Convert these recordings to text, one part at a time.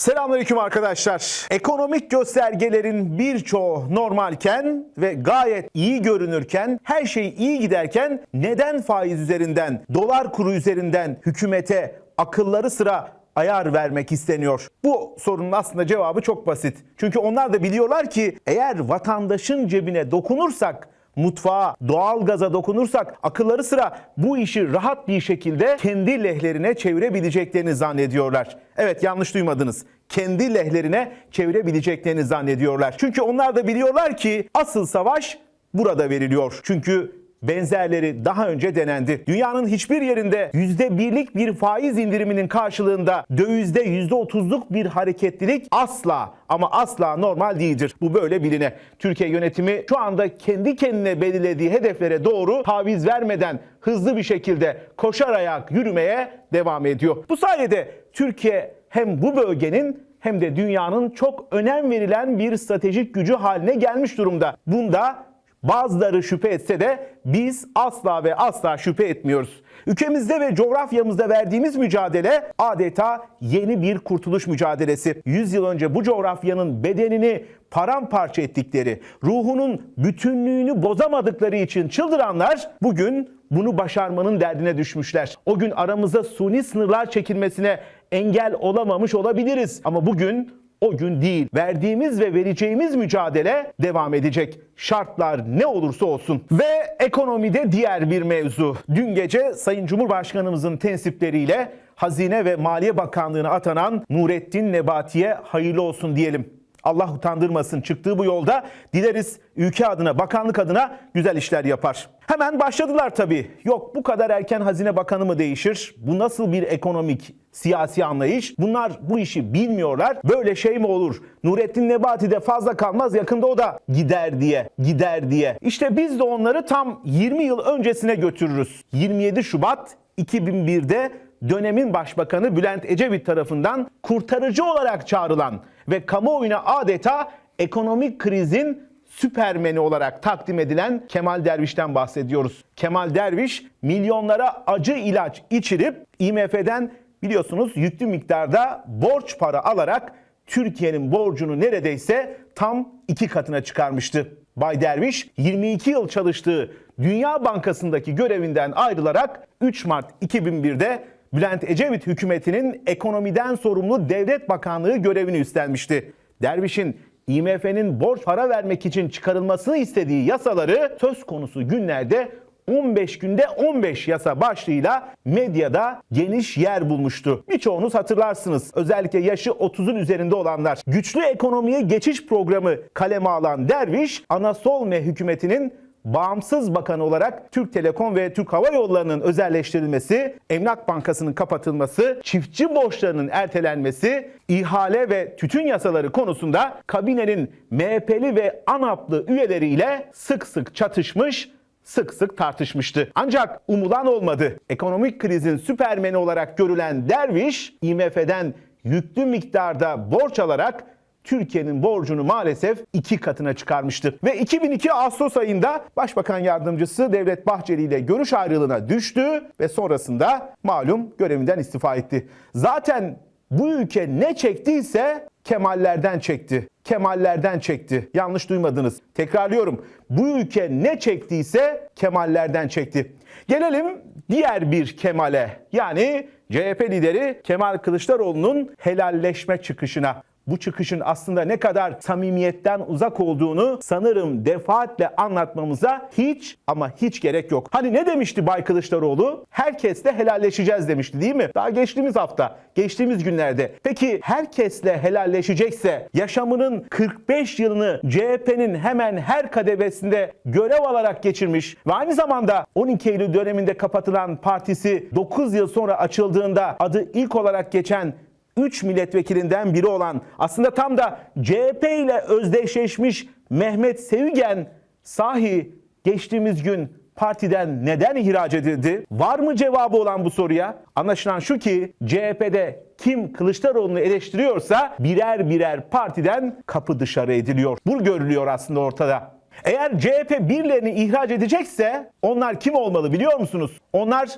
Selamünaleyküm arkadaşlar. Ekonomik göstergelerin birçoğu normalken ve gayet iyi görünürken, her şey iyi giderken neden faiz üzerinden, dolar kuru üzerinden hükümete akılları sıra ayar vermek isteniyor? Bu sorunun aslında cevabı çok basit. Çünkü onlar da biliyorlar ki eğer vatandaşın cebine dokunursak mutfağa, doğalgaza dokunursak akılları sıra bu işi rahat bir şekilde kendi lehlerine çevirebileceklerini zannediyorlar. Evet yanlış duymadınız. Kendi lehlerine çevirebileceklerini zannediyorlar. Çünkü onlar da biliyorlar ki asıl savaş burada veriliyor. Çünkü benzerleri daha önce denendi. Dünyanın hiçbir yerinde %1'lik bir faiz indiriminin karşılığında dövizde %30'luk bir hareketlilik asla ama asla normal değildir. Bu böyle biline. Türkiye yönetimi şu anda kendi kendine belirlediği hedeflere doğru taviz vermeden hızlı bir şekilde koşar ayak yürümeye devam ediyor. Bu sayede Türkiye hem bu bölgenin hem de dünyanın çok önem verilen bir stratejik gücü haline gelmiş durumda. Bunda Bazıları şüphe etse de biz asla ve asla şüphe etmiyoruz. Ülkemizde ve coğrafyamızda verdiğimiz mücadele adeta yeni bir kurtuluş mücadelesi. 100 yıl önce bu coğrafyanın bedenini paramparça ettikleri, ruhunun bütünlüğünü bozamadıkları için çıldıranlar bugün bunu başarmanın derdine düşmüşler. O gün aramıza suni sınırlar çekilmesine engel olamamış olabiliriz. Ama bugün o gün değil. Verdiğimiz ve vereceğimiz mücadele devam edecek. Şartlar ne olursa olsun. Ve ekonomide diğer bir mevzu. Dün gece Sayın Cumhurbaşkanımızın tensipleriyle Hazine ve Maliye Bakanlığı'na atanan Nurettin Nebati'ye hayırlı olsun diyelim. Allah utandırmasın çıktığı bu yolda dileriz ülke adına, bakanlık adına güzel işler yapar. Hemen başladılar tabii. Yok bu kadar erken Hazine Bakanı mı değişir? Bu nasıl bir ekonomik, siyasi anlayış? Bunlar bu işi bilmiyorlar. Böyle şey mi olur? Nurettin Nebati de fazla kalmaz yakında o da gider diye, gider diye. İşte biz de onları tam 20 yıl öncesine götürürüz. 27 Şubat 2001'de dönemin başbakanı Bülent Ecevit tarafından kurtarıcı olarak çağrılan ve kamuoyuna adeta ekonomik krizin süpermeni olarak takdim edilen Kemal Derviş'ten bahsediyoruz. Kemal Derviş milyonlara acı ilaç içirip IMF'den biliyorsunuz yüklü miktarda borç para alarak Türkiye'nin borcunu neredeyse tam iki katına çıkarmıştı. Bay Derviş 22 yıl çalıştığı Dünya Bankası'ndaki görevinden ayrılarak 3 Mart 2001'de Bülent Ecevit hükümetinin ekonomiden sorumlu devlet bakanlığı görevini üstlenmişti. Derviş'in IMF'nin borç para vermek için çıkarılmasını istediği yasaları söz konusu günlerde 15 günde 15 yasa başlığıyla medyada geniş yer bulmuştu. Birçoğunuz hatırlarsınız. Özellikle yaşı 30'un üzerinde olanlar. Güçlü ekonomiye geçiş programı kaleme alan Derviş, Anasolme hükümetinin bağımsız bakanı olarak Türk Telekom ve Türk Hava Yolları'nın özelleştirilmesi, Emlak Bankası'nın kapatılması, çiftçi borçlarının ertelenmesi, ihale ve tütün yasaları konusunda kabinenin MHP'li ve ANAP'lı üyeleriyle sık sık çatışmış, sık sık tartışmıştı. Ancak umulan olmadı. Ekonomik krizin süpermeni olarak görülen Derviş, IMF'den yüklü miktarda borç alarak Türkiye'nin borcunu maalesef iki katına çıkarmıştı. Ve 2002 Ağustos ayında Başbakan Yardımcısı Devlet Bahçeli ile görüş ayrılığına düştü ve sonrasında malum görevinden istifa etti. Zaten bu ülke ne çektiyse Kemallerden çekti. Kemallerden çekti. Yanlış duymadınız. Tekrarlıyorum. Bu ülke ne çektiyse Kemallerden çekti. Gelelim diğer bir Kemal'e. Yani CHP lideri Kemal Kılıçdaroğlu'nun helalleşme çıkışına bu çıkışın aslında ne kadar samimiyetten uzak olduğunu sanırım defaatle anlatmamıza hiç ama hiç gerek yok. Hani ne demişti Bay Kılıçdaroğlu? Herkesle helalleşeceğiz demişti değil mi? Daha geçtiğimiz hafta, geçtiğimiz günlerde. Peki herkesle helalleşecekse yaşamının 45 yılını CHP'nin hemen her kademesinde görev alarak geçirmiş ve aynı zamanda 12 Eylül döneminde kapatılan partisi 9 yıl sonra açıldığında adı ilk olarak geçen 3 milletvekilinden biri olan aslında tam da CHP ile özdeşleşmiş Mehmet Sevgen sahi geçtiğimiz gün partiden neden ihraç edildi? Var mı cevabı olan bu soruya? Anlaşılan şu ki CHP'de kim Kılıçdaroğlu'nu eleştiriyorsa birer birer partiden kapı dışarı ediliyor. Bu görülüyor aslında ortada. Eğer CHP birilerini ihraç edecekse onlar kim olmalı biliyor musunuz? Onlar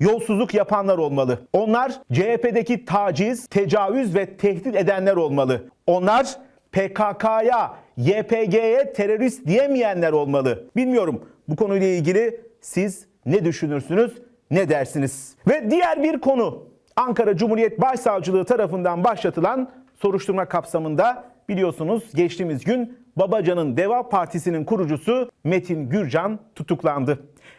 Yolsuzluk yapanlar olmalı. Onlar CHP'deki taciz, tecavüz ve tehdit edenler olmalı. Onlar PKK'ya, YPG'ye terörist diyemeyenler olmalı. Bilmiyorum bu konuyla ilgili siz ne düşünürsünüz, ne dersiniz? Ve diğer bir konu Ankara Cumhuriyet Başsavcılığı tarafından başlatılan soruşturma kapsamında biliyorsunuz geçtiğimiz gün Babacan'ın Deva Partisi'nin kurucusu Metin Gürcan tutuklandı.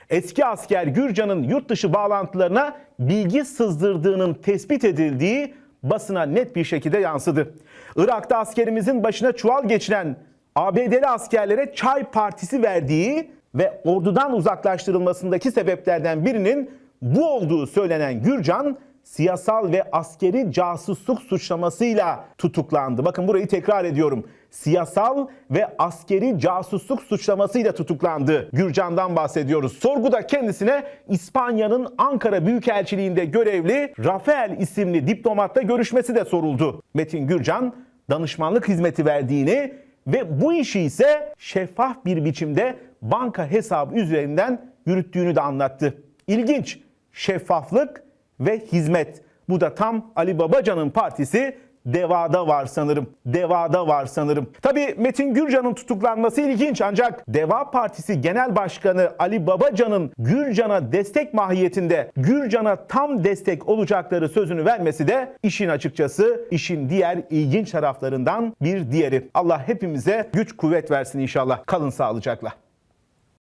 Eski asker Gürcan'ın yurt dışı bağlantılarına bilgi sızdırdığının tespit edildiği basına net bir şekilde yansıdı. Irak'ta askerimizin başına çuval geçiren ABD'li askerlere çay partisi verdiği ve ordudan uzaklaştırılmasındaki sebeplerden birinin bu olduğu söylenen Gürcan siyasal ve askeri casusluk suçlamasıyla tutuklandı. Bakın burayı tekrar ediyorum. Siyasal ve askeri casusluk suçlamasıyla tutuklandı. Gürcan'dan bahsediyoruz. Sorguda kendisine İspanya'nın Ankara Büyükelçiliğinde görevli Rafael isimli diplomatla görüşmesi de soruldu. Metin Gürcan danışmanlık hizmeti verdiğini ve bu işi ise şeffaf bir biçimde banka hesabı üzerinden yürüttüğünü de anlattı. İlginç. Şeffaflık ve hizmet. Bu da tam Ali Babacan'ın partisi Deva'da var sanırım. Deva'da var sanırım. Tabii Metin Gürcan'ın tutuklanması ilginç ancak Deva Partisi Genel Başkanı Ali Babacan'ın Gürcan'a destek mahiyetinde Gürcan'a tam destek olacakları sözünü vermesi de işin açıkçası işin diğer ilginç taraflarından bir diğeri. Allah hepimize güç kuvvet versin inşallah. Kalın sağlıcakla.